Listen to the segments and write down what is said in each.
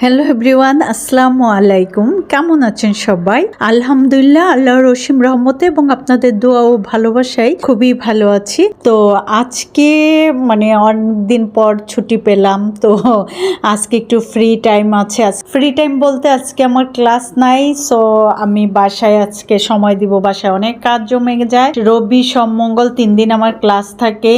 Hello everyone আসসালামু আলাইকুম কেমন আছেন সবাই? আলহামদুলিল্লাহ আল্লাহ রসিম রহমতে এবং আপনাদের দোয়া ও ভালোবাসায় খুবই ভালো আছি। তো আজকে মানে অনেকদিন পর ছুটি পেলাম, তো আজকে একটু ফ্রি টাইম আছে। ফ্রি টাইম বলতে আজকে আমার ক্লাস নাই সো আমি বাসায় আজকে সময় দিব, বাসায় অনেক কাজ জমে যায়। রবি সোম মঙ্গল তিন দিন আমার ক্লাস থাকে।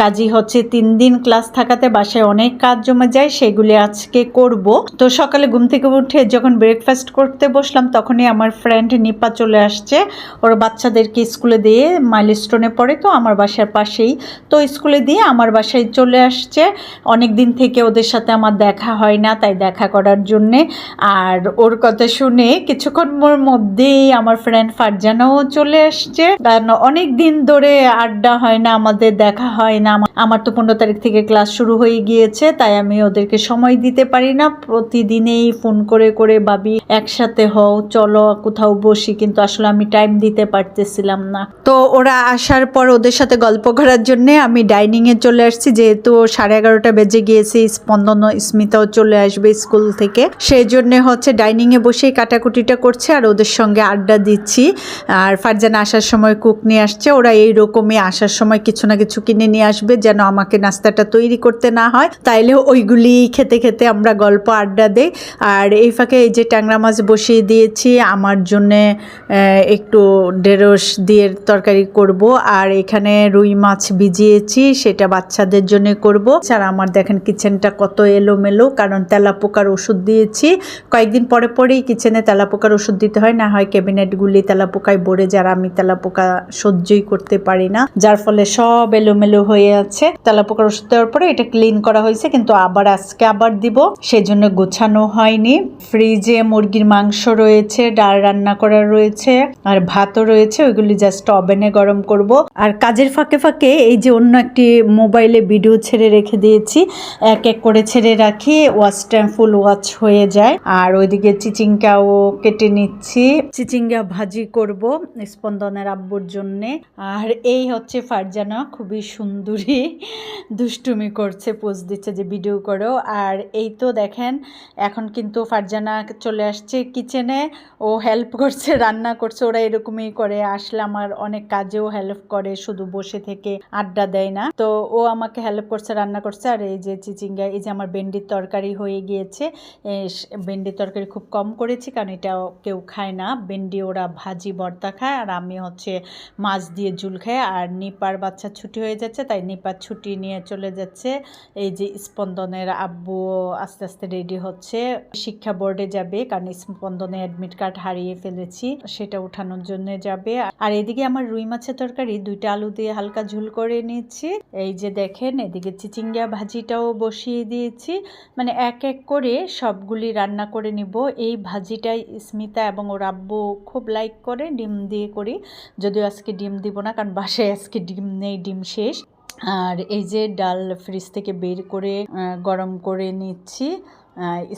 কাজই হচ্ছে তিন দিন ক্লাস থাকাতে বাসায় অনেক কাজ জমে যায়, সেগুলি আজকে করব। তো সকালে ঘুম থেকে উঠে যখন ব্রেকফাস্ট করতে বসলাম, তখনই আমার ফ্রেন্ড নিপা চলে আসছে। ওর বাচ্চাদেরকে স্কুলে দিয়ে মাইলস্টোনে পড়ে তো আমার বাসার পাশেই। তো স্কুলে দিয়ে আমার বাসায় চলে আসছে। অনেক দিন থেকে ওদের সাথে আমার দেখা হয় না, তাই দেখা করার জন্যে। আর ওর কথা শুনে কিছুক্ষণের মধ্যেই আমার ফ্রেন্ড ফারজানাও চলে আসছে। কারণ অনেক দিন ধরে আড্ডা হয় না, আমাদের দেখা হয় না। আমার- আমার তো পনেরো তারিখ থেকে ক্লাস শুরু হয়ে গিয়েছে, তাই আমি ওদেরকে সময় দিতে পারি না। প্রতিদিনেই ফোন করে করে, ভাবি, একসাথে হও, চলো, কোথাও বসি। কিন্তু আসলে আমি টাইম দিতে পারতেছিলাম না। তো ওরা আসার পর ওদের সাথে গল্প করার জন্য আমি ডাইনিং এ চলে আসছি। যেহেতু সাড়ে এগারোটা বেজে গিয়েছে, স্পন্দন স্মিতাও চলে আসবে স্কুল থেকে। সেই জন্য হচ্ছে ডাইনিং এ বসেই কাটাকুটিটা করছে আর ওদের সঙ্গে আড্ডা দিচ্ছি। আর ফারজানা আসার সময় কুক নিয়ে আসছে। ওরা এইরকমই আসার সময় কিছু না কিছু কিনে নিয়ে আসবে। যেন আমাকে নাস্তাটা তৈরি করতে না হয়। তাইলে ওইগুলি খেতে খেতে আমরা গল্প আড্ডা দেই। আর এই ফাঁকে এই যে ট্যাংরা মাছ বসিয়ে দিয়েছি, আমার জন্যে একটু ঢেঁড়স দিয়ে তরকারি করব। আর এখানে রুই মাছ ভিজিয়েছি, সেটা বাচ্চাদের জন্য করব। আর আমার দেখেন কিচেনটা কত এলোমেলো, কারণ তেলাপোকার ওষুধ দিয়েছি। কয়েকদিন পরে পরেই কিচেনে তেলাপোকার ওষুধ দিতে হয়, না হয় ক্যাবিনেটগুলি তেলাপোকায় ভরে যার আমি তেলাপোকা সহ্যই করতে পারি না। যার ফলে সব এলোমেলো হয়ে আছে। তেলাপোকার ওষুধ দেওয়ার পরে এটা ক্লিন করা হয়েছে, কিন্তু আবার আজকে আবার দিব। সেজন্য গোছানো হয়নি। ফ্রিজে মুরগির মাংস রয়েছে, ডাল রান্না করা রয়েছে, আর ভাতও রয়েছে, ওইগুলি জাস্ট ওভেনে গরম করব। আর কাজের ফাঁকে ফাঁকে এই যে অন্য একটি মোবাইলে ভিডিও ছেড়ে রেখে দিয়েছি, এক এক করে ছেড়ে রাখি ওয়াচ টাইম ফুল ওয়াচ হয়ে যায়। আর ওইদিকে চিচিঙ্গাও কেটে নিচ্ছি। চিচিঙ্গা ভাজি করব স্পন্দনের আব্বুর জন্যে। আর এই হচ্ছে ফারজানা, খুবই সুন্দরী দুষ্টুমি করছে পোজ দিচ্ছে যে, ভিডিও করো। আর এই তো দেখেন, এখন কিন্তু ফারজানা চলে আসছে কিচেনে ও হেল্প করছে, রান্না করছে, ওরা এরকমই করে। আসলে আমার অনেক কাজেও হেল্প করে, শুধু বসে থেকে আড্ডা দেয় না। তো ও আমাকে হেল্প করছে, রান্না করছে। আর এই যে চিচিঙ্গা, এই যে আমার ভেন্ডির তরকারি হয়ে গিয়েছে। ভেন্ডির তরকারি খুব কম করেছি, কারণ এটা কেউ খায় না। ভেন্ডি ওরা ভাজি, ভর্তা খায়। আর আমি হচ্ছে মাছ দিয়ে ঝুল খাই। আর নিপার বাচ্চা ছুটি হয়ে যাচ্ছে, তাই নিপার ছুটি নিয়ে চলে যাচ্ছে। এই যে স্পন্দনের আব্বু আস্তে আস্তে রেডি হচ্ছে। শিক্ষা বোর্ডে যাবে, কারণ স্পন্দনে অ্যাডমিট কার্ড হারিয়ে ফেলেছি, সেটা উঠানোর জন্য যাবে। আর এদিকে আমার রুই মাছের তরকারি, দুইটা আলু দিয়ে হালকা ঝুল করে নিচ্ছি এই যে দেখেন, এদিকে চিচিঙ্গা ভাজিটাও বসিয়ে দিয়েছি। মানে এক এক করে সবগুলি রান্না করে নিব। এই ভাজিটাই স্মিতা এবং ওর আব্বু খুব লাইক করে, ডিম দিয়ে করি। যদিও আজকে ডিম দিব না, কারণ বাসায় আজকে ডিম নেই, ডিম শেষ। আর এই যে ডাল ফ্রিজ থেকে বের করে গরম করে নিচ্ছি।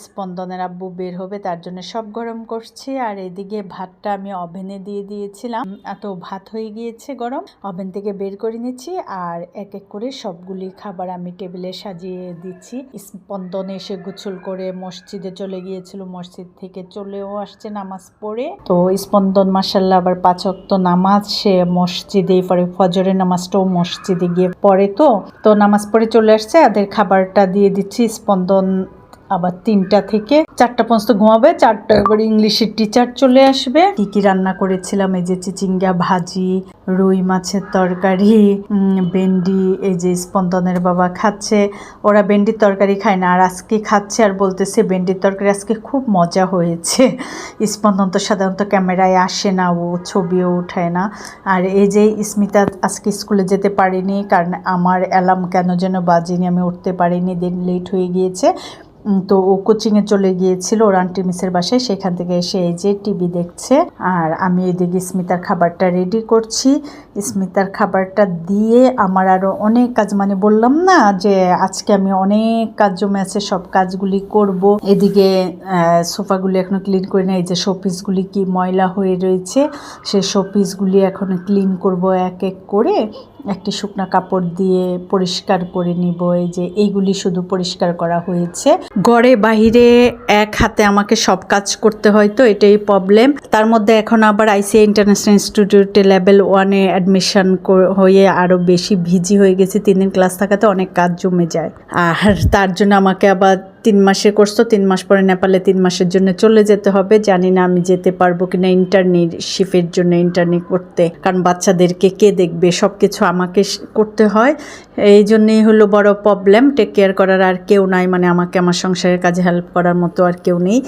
স্পন্দনের আব্বু বের হবে, তার জন্য সব গরম করছি। আর এদিকে ভাতটা আমি ওভেনে দিয়ে দিয়েছিলাম। এত ভাত হয়ে গিয়েছে গরম। ওভেন থেকে বের করে নিচ্ছি আর এক এক করে সবগুলি খাবার আমি টেবিলে সাজিয়ে দিচ্ছি। স্পন্দন এসে গোছল করে মসজিদে চলে গিয়েছিল। মসজিদ থেকে চলেও আসছে নামাজ পড়ে। তো স্পন্দন মাসাল্লাহ আবার পাঁচ ওয়াক্ত নামাজ। সে মসজিদে পরে ফজরের নামাজটাও মসজিদে গিয়ে পড়ে তো। তো নামাজ পড়ে চলে আসছে। ওদের খাবারটা দিয়ে দিচ্ছি স্পন্দন আবার তিনটা থেকে চারটা পর্যন্ত ঘুমাবে চারটা করে ইংলিশের টিচার চলে আসবে। কি কি রান্না করেছিলাম? এই যে চিচিঙ্গা ভাজি, রুই মাছের তরকারি ভেন্ডি, এই যে স্পন্দনের বাবা খাচ্ছে। ওরা ভেন্ডির তরকারি খায় না, আর আজকে খাচ্ছে আর বলতেছে ভেন্ডির তরকারি আজকে খুব মজা হয়েছে। স্পন্দন তো সাধারণত ক্যামেরায় আসে না, ও ছবিও উঠায় না। আর এই যে স্মিতা আজকে স্কুলে যেতে পারিনি, কারণ আমার অ্যালার্ম কেন যেন বাজেনি, আমি উঠতে পারিনি, দেন লেট হয়ে গিয়েছে। তো ও কোচিংয়ে চলে গিয়েছিল, ওর আন্টি মিসের বাসায়। সেখান থেকে এসে এই যে টিভি দেখছে। আর আমি এদিকে স্মিতার খাবারটা রেডি করছি। স্মিতার খাবারটা দিয়ে আমার আরও অনেক কাজ মানে বললাম না যে আজকে আমি অনেক কাজ জমে আছে, সব কাজগুলি করব। এদিকে সোফাগুলি এখনও ক্লিন করে নেই, এই যে শোপিসগুলি কি ময়লা হয়ে রয়েছে, সেই শোপিসগুলি এখন ক্লিন করব এক এক করে। একটি শুকনা কাপড় দিয়ে পরিষ্কার করে নিব। এই যে এইগুলি শুধু পরিষ্কার করা হয়েছে। ঘরে বাহিরে এক হাতে আমাকে সব কাজ করতে হয় তো, এটাই প্রবলেম তার মধ্যে এখন আবার আইসিআই ইন্টারন্যাশনাল ইনস্টিটিউটে লেভেল ওয়ানে অ্যাডমিশন হয়ে আরও বেশি ভিজি হয়ে গেছে। তিন দিন ক্লাস থাকাতে অনেক কাজ জমে যায়। আর তার জন্য আমাকে আবার তিন মাসের কোর্স তো তিন মাস পরে নেপালে তিন মাসের জন্য চলে যেতে হবে। জানি না আমি যেতে পারব কিনা ইন্টার্নশিপের জন্য ইন্টার্নি করতে। কারণ বাচ্চাদেরকে কে দেখবে? সব কিছু আমাকে করতে হয়। এই জন্যেই হলো বড় প্রবলেম টেক কেয়ার করার আর কেউ নাই। মানে আমাকে আমার সংসারের কাজে হেল্প করার মতো আর কেউ নেই।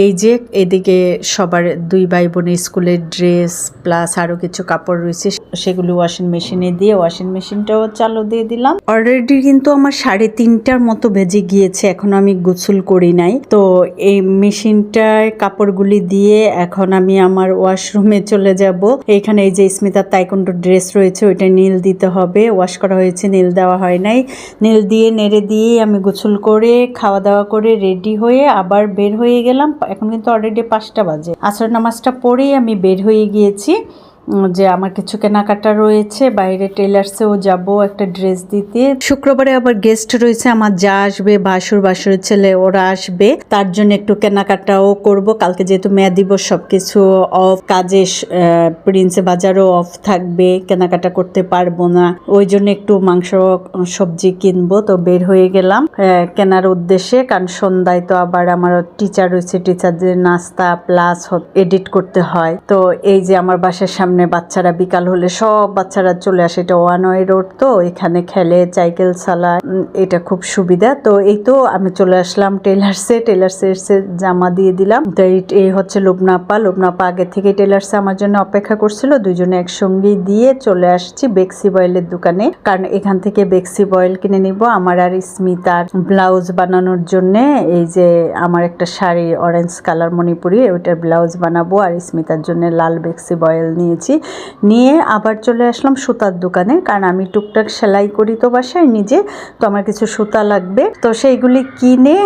এই যে এদিকে সবার দুই ভাই বোনের স্কুলের ড্রেস প্লাস আরও কিছু কাপড় রয়েছে, সেগুলো ওয়াশিং মেশিনে দিয়ে ওয়াশিং মেশিনটাও চালু দিয়ে দিলাম। অলরেডি কিন্তু আমার সাড়ে তিনটার মতো বেজে গিয়েছে। এখন আমি গোসল করি নাই। তো এই মেশিনটায় কাপড়গুলি দিয়ে এখন আমি আমার ওয়াশরুমে চলে যাব। এখানে এই যে স্মিতার তাইকুন্ডো ড্রেস রয়েছে, ওইটা নীল দিতে হবে। ওয়াশ করা হয়েছে, নীল দেওয়া হয় নাই। নীল দিয়ে নেড়ে দিয়ে আমি গোসল করে খাওয়া দাওয়া করে রেডি হয়ে আবার বের হয়ে গেলাম। এখন কিন্তু অলরেডি পাঁচটা বাজে। আসর নামাজটা পরেই আমি বের হয়ে গিয়েছি। যে আমার কিছু কেনাকাটা রয়েছে, বাইরে টেলার্সেও যাব একটা ড্রেস দিতে। শুক্রবারে আবার গেস্ট রয়েছে, আমার যা আসবে, বাসুর বাসুরের ছেলে ওরা আসবে, তার জন্য একটু কেনাকাটাও করব। কালকে যেহেতু মেয়া দিবস সব কিছু অফ কাজে প্রিন্সে বাজারও অফ থাকবে, কেনাকাটা করতে পারব না। ওই জন্য একটু মাংস, সবজি কিনবো, তো বের হয়ে গেলাম। কেনার উদ্দেশ্যে, কারণ সন্ধ্যায় তো আবার আমার টিচার রয়েছে টিচারদের নাস্তা প্লাস এডিট করতে হয়। তো এই যে আমার বাসার সামনে বাচ্চারা বিকাল হলে সব বাচ্চারা চলে আসে। এটা ওয়ান ওয়ে রোড তো এখানে খেলে সাইকেল চালা উম, এটা খুব সুবিধা। তো এই তো আমি চলে আসলাম টেলার্সে টেলার্সে এসে জামা দিয়ে দিলাম। তো এই হচ্ছে লোবনাপা লোবনাপা আগে থেকে টেলার্সে আমার জন্য অপেক্ষা করছিল। দুজনে একসঙ্গে দিয়ে চলে আসছি বেক্সি বয়েলের দোকানে। কারণ এখান থেকে বেক্সি বয়েল কিনে নিব। আমার আর স্মিতার ব্লাউজ বানানোর জন্য এই যে আমার একটা শাড়ি অরেঞ্জ কালার মণিপুরি ওইটার ব্লাউজ বানাবো। আর স্মিতার জন্য লাল বেক্সি বয়েল নিয়েছি। নিয়ে আবার চলে আসলাম সুতার দোকানে, কারণ আমি টুকটাক সেলাই করি তো বাসায় নিজে, তো আমার কিছু সুতা লাগবে। তো সেইগুলি কিনে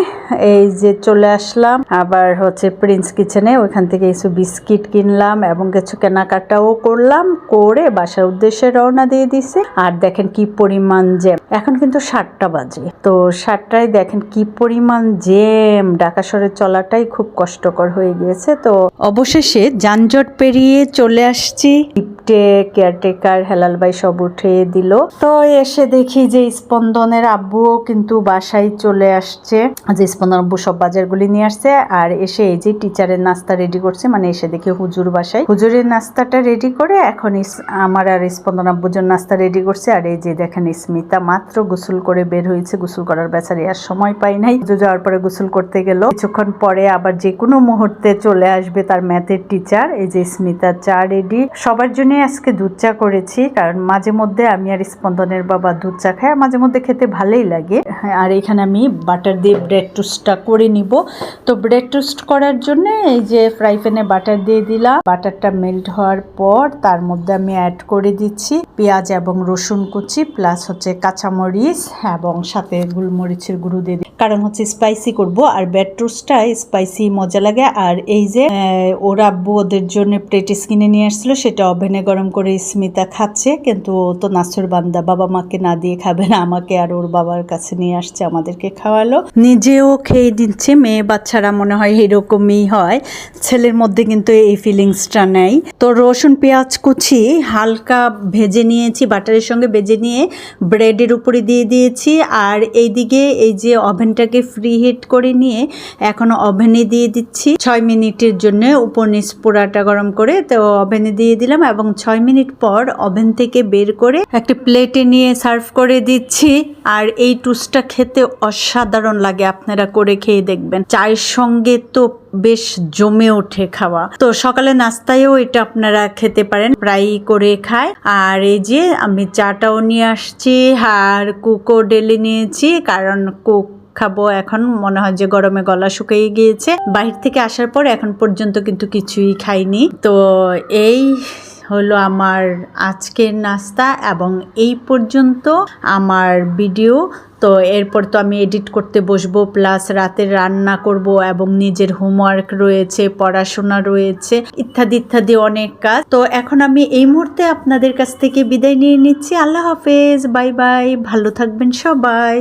এই যে চলে আসলাম, আবার হচ্ছে প্রিন্স কিচেনে ওইখান থেকে কিছু বিস্কিট কিনলাম এবং কিছু কেনাকাটাও করলাম, করে বাসার উদ্দেশ্যে রওনা দিয়ে দিছে। আর দেখেন কি পরিমাণ জ্যাম। এখন কিন্তু সাতটা বাজে। তো সাতটায় দেখেন কি পরিমাণ জ্যাম। ঢাকা শহরে চলাটাই খুব কষ্টকর হয়ে গিয়েছে। তো অবশেষে যানজট পেরিয়ে চলে আসছি Chi. লিফটে কেয়ারটেকার হেলাল ভাই সব উঠে দিল। তো এসে দেখি যে স্পন্দনের আব্বুও কিন্তু বাসায় চলে আসছে। যে স্পন্দন আব্বু সব বাজারগুলি নিয়ে আসছে আর এসে এই যে টিচারের নাস্তা রেডি করছে মানে এসে দেখি হুজুর বাসায়। হুজুরের নাস্তাটা রেডি করে এখন আমার আর স্পন্দন আব্বুর জন্য নাস্তা রেডি করছে। আর এই যে দেখেন স্মিতা মাত্র গোসল করে বের হয়েছে। গোসল করার বেচারি আর সময় পাই নাই। যাওয়ার পরে গোসল করতে গেল। কিছুক্ষণ পরে আবার যে কোনো মুহূর্তে চলে আসবে তার ম্যাথের টিচার এই যে স্মিতা চা রেডি সবার জন্য আজকে দুধ চা করেছি কারণ মাঝে মধ্যে আমি আর স্পন্দনের বাবা দুধ চা খাই আর মাঝে মধ্যে খেতে ভালোই লাগে। হ্যাঁ, আর এখানে আমি বাটার দিয়ে ব্রেড টোস্টটা করে নিব। তো ব্রেড টোস্ট করার জন্য এই যে ফ্রাই প্যানে বাটার দিয়ে দিলাম। বাটারটা মেল্ট হওয়ার পর তার মধ্যে আমি অ্যাড করে দিচ্ছি পেঁয়াজ এবং রসুন কুচি প্লাস হচ্ছে কাঁচামরিচ এবং সাথে গোলমরিচের গুঁড়ো দিয়ে কারণ হচ্ছে স্পাইসি করব আর ব্রেড টোস্টটা স্পাইসি মজা লাগে। আর এই যে ওর আব্বু ওদের জন্য প্লেটিস কিনে নিয়ে আসছিল সেটা ওভেনে গরম করে স্মিতা খাচ্ছে, কিন্তু ও তো নাসুর বান্দা, বাবা মাকে না দিয়ে খাবে না, আমাকে আর ওর বাবার কাছে নিয়ে আসছে, আমাদেরকে খাওয়ালো। নিজেও খেয়ে দিচ্ছে, মেয়ে বাচ্চারা মনে হয় এরকমই হয়, ছেলের মধ্যে কিন্তু এই ফিলিংসটা নেই। তো রসুন, পেঁয়াজ কুচি হালকা ভেজে নিয়েছি, বাটারের সঙ্গে ভেজে নিয়ে ব্রেডের উপরে দিয়ে দিয়েছি, আর এইদিকে এই যে ওভেনটাকে ফ্রি হিট করে নিয়ে এখন ওভেনে দিয়ে দিচ্ছি। ছয় মিনিটের জন্য উপর নিচ পোড়াটা গরম করে, তো ওভেনে দিয়ে দিলাম এবং ছয় মিনিট পর ওভেন থেকে বের করে একটা প্লেটে নিয়ে সার্ভ করে দিচ্ছি। আর এই টুসটা খেতে অসাধারণ লাগে, আপনারা করে খেয়ে দেখবেন। চায়ের সঙ্গে তো বেশ জমে ওঠে খাওয়া। তো সকালে নাস্তায়ও এটা আপনারা খেতে পারেন, প্রায়ই করে খায়। আর এই যে আমি চাটাও নিয়ে আসছি, আর কুকও ডেলি নিয়েছি, কারণ কুক খাব এখন, মনে হয় যে গরমে গলা শুকিয়ে গিয়েছে। বাহির থেকে আসার পর এখন পর্যন্ত কিন্তু কিছুই খাইনি। তো এই হলো আমার আজকের নাস্তা এবং এই পর্যন্ত আমার ভিডিও। তো এরপর তো আমি এডিট করতে বসবো, প্লাস রাতের রান্না করব এবং নিজের হোমওয়ার্ক রয়েছে, পড়াশোনা রয়েছে, ইত্যাদি ইত্যাদি অনেক কাজ। তো এখন আমি এই মুহূর্তে আপনাদের কাছ থেকে বিদায় নিয়ে নিচ্ছি। আল্লাহ হাফেজ, বাই বাই, ভালো থাকবেন সবাই।